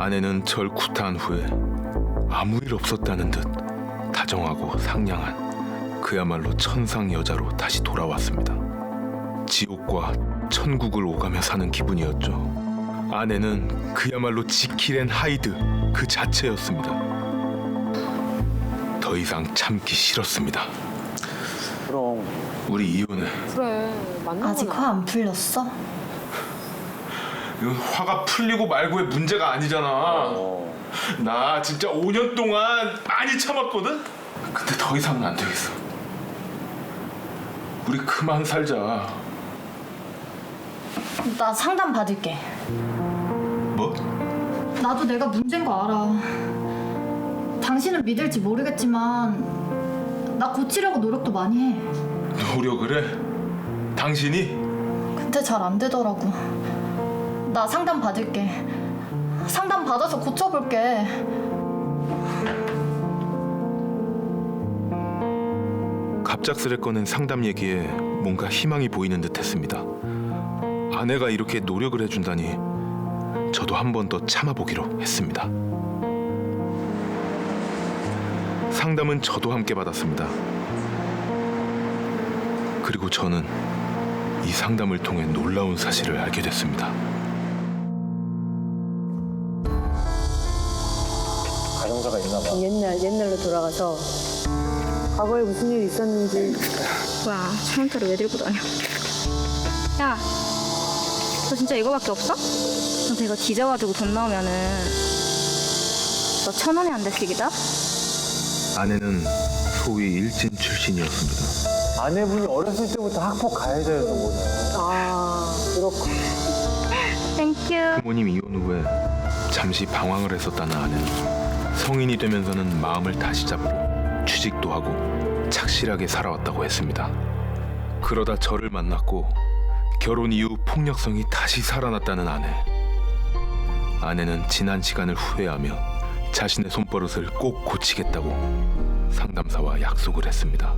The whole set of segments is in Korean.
아내는 절 구타한 후에 아무 일 없었다는 듯 다정하고 상냥한 그야말로 천상 여자로 다시 돌아왔습니다. 지옥과 천국을 오가며 사는 기분이었죠. 아내는 그야말로 지킬앤 하이드 그 자체였습니다. 더 이상 참기 싫었습니다. 그럼 우리 이혼해. 그래 맞나 아직 화 안 풀렸어? 이건 화가 풀리고 말고의 문제가 아니잖아. 어, 나 진짜 5년 동안 많이 참았거든. 근데 더 이상은 안 되겠어. 우리 그만 살자. 나 상담 받을게. 뭐? 나도 내가 문제인 거 알아. 당신은 믿을지 모르겠지만 나 고치려고 노력도 많이 해. 노력을 해? 당신이? 근데 잘 안 되더라고. 나 상담 받을게. 상담 받아서 고쳐볼게. 갑작스레 꺼낸 상담 얘기에 뭔가 희망이 보이는 듯했습니다. 아내가 이렇게 노력을 해준다니 저도 한 번 더 참아보기로 했습니다. 상담은 저도 함께 받았습니다. 그리고 저는 이 상담을 통해 놀라운 사실을 알게 됐습니다. 가정사가 있나 봐. 옛날 옛날로 돌아가서 과거에 무슨 일이 있었는지 뭐야 차문타를 왜 들고 다녀 야 너 진짜 이거밖에 없어? 너한테 이거 뒤져가지고 돈 나오면은 너 천 원에 한 대씩이다? 아내는 소위 일진 출신이었습니다. 아내분이 어렸을 때부터 학폭 가해자였던 거네. 아 그렇고 땡큐 부모님 이혼 후에 잠시 방황을 했었다는 아내는 성인이 되면서는 마음을 다시 잡고 취직도 하고 착실하게 살아왔다고 했습니다. 그러다 저를 만났고 결혼 이후 폭력성이 다시 살아났다는 아내. 아내는 지난 시간을 후회하며 자신의 손버릇을 꼭 고치겠다고 상담사와 약속을 했습니다.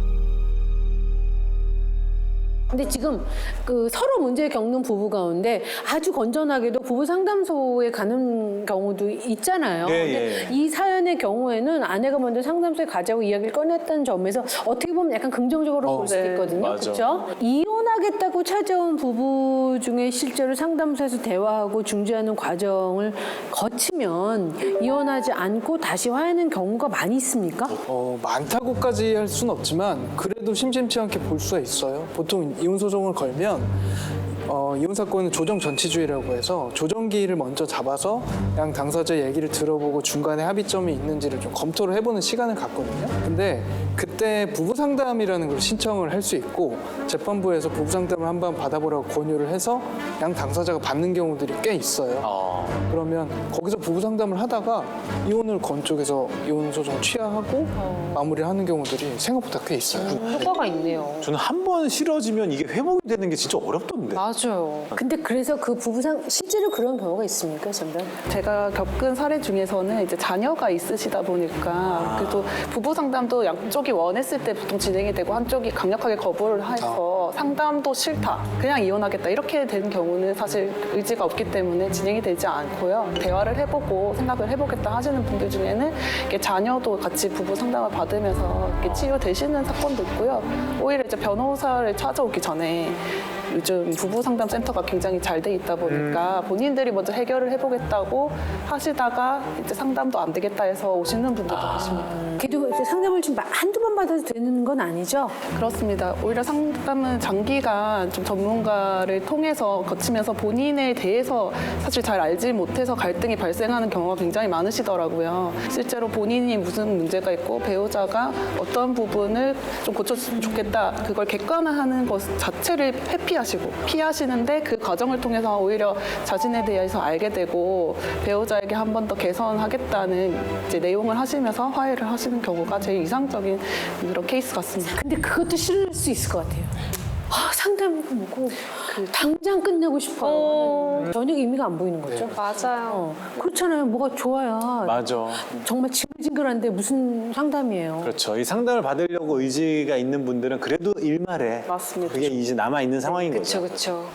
근데 지금 그 서로 문제 겪는 부부 가운데 아주 건전하게도 부부 상담소에 가는 경우도 있잖아요. 예, 근데 예. 이 사연의 경우에는 아내가 먼저 상담소에 가자고 이야기를 꺼냈다는 점에서 어떻게 보면 약간 긍정적으로 어, 볼 수도 네, 있거든요. 맞아. 그렇죠? 이혼하겠다고 찾아온 부부 중에 실제로 상담소에서 대화하고 중재하는 과정을 거치면 이혼하지 않고 다시 화해하는 경우가 많이 있습니까? 어, 많다고까지 할 수는 없지만 그래 도 심심치 않게 볼 수가 있어요. 보통 이혼 소송을 걸면 어, 이혼 사건은 조정 전치주의라고 해서 조정기를 먼저 잡아서 양 당사자 얘기를 들어보고 중간에 합의점이 있는지를 좀 검토를 해보는 시간을 갖거든요. 근데 그때 부부 상담이라는 걸 신청을 할 수 있고 재판부에서 부부 상담을 한번 받아보라고 권유를 해서 양 당사자가 받는 경우들이 꽤 있어요. 아, 그러면 거기서 부부 상담을 하다가 이혼을 건 쪽에서 이혼 소송 취하하고 마무리를 하는 경우들이 생각보다 꽤 있어요. 효과가 있네요. 저는 한 번 싫어지면 이게 회복이 되는 게 진짜 어렵던데. 맞아요. 근데 그래서 그 부부상 실제로 그런 경우가 있습니까, 선배? 제가 겪은 사례 중에서는 이제 자녀가 있으시다 보니까 그래도 부부 상담도 양쪽이 원했을 때 보통 진행이 되고 한쪽이 강력하게 거부를 해서 상담도 싫다 그냥 이혼하겠다 이렇게 되는 경우는 사실 의지가 없기 때문에 진행이 되지 않고요 대화를 해보고 생각을 해보겠다 하시는 분들 중에는 이렇게 자녀도 같이 부부 상담을 받으면서 이렇게 치유되시는 사건도 있고요 오히려 이제 변호사를 찾아오기 전에 요즘 부부 상담 센터가 굉장히 잘 돼 있다 보니까 본인들이 먼저 해결을 해보겠다고 하시다가 이제 상담도 안 되겠다 해서 오시는 분들도 계십니다. 그래도 이제 상담을 좀 한두 번 받아도 되는 건 아니죠? 그렇습니다. 오히려 상담은 장기간 좀 전문가를 통해서 거치면서 본인에 대해서 사실 잘 알지 못해서 갈등이 발생하는 경우가 굉장히 많으시더라고요. 실제로 본인이 무슨 문제가 있고 배우자가 어떤 부분을 좀 고쳐줬으면 좋겠다. 그걸 객관화하는 것 자체를 회피하시고 피하시는 데 그 과정을 통해서 오히려 자신에 대해서 알게 되고 배우자에게 한 번 더 개선하겠다는 이제 내용을 하시면서 화해를 하시는 경우가 제일 이상적인 그런 케이스 같습니다. 근데 그것도 싫을 수 있을 것 같아요. 아, 상담이고 뭐고 당장 끝내고 싶어요. 전혀 의미가 안 보이는 거죠. 맞아요 어, 그렇잖아요. 뭐가 좋아야 맞아. 정말 징글징글한데 무슨 상담이에요. 그렇죠. 이 상담을 받으려고 의지가 있는 분들은 그래도 일말에 맞습니다. 그게 이제 남아 있는 상황인 거죠. 그쵸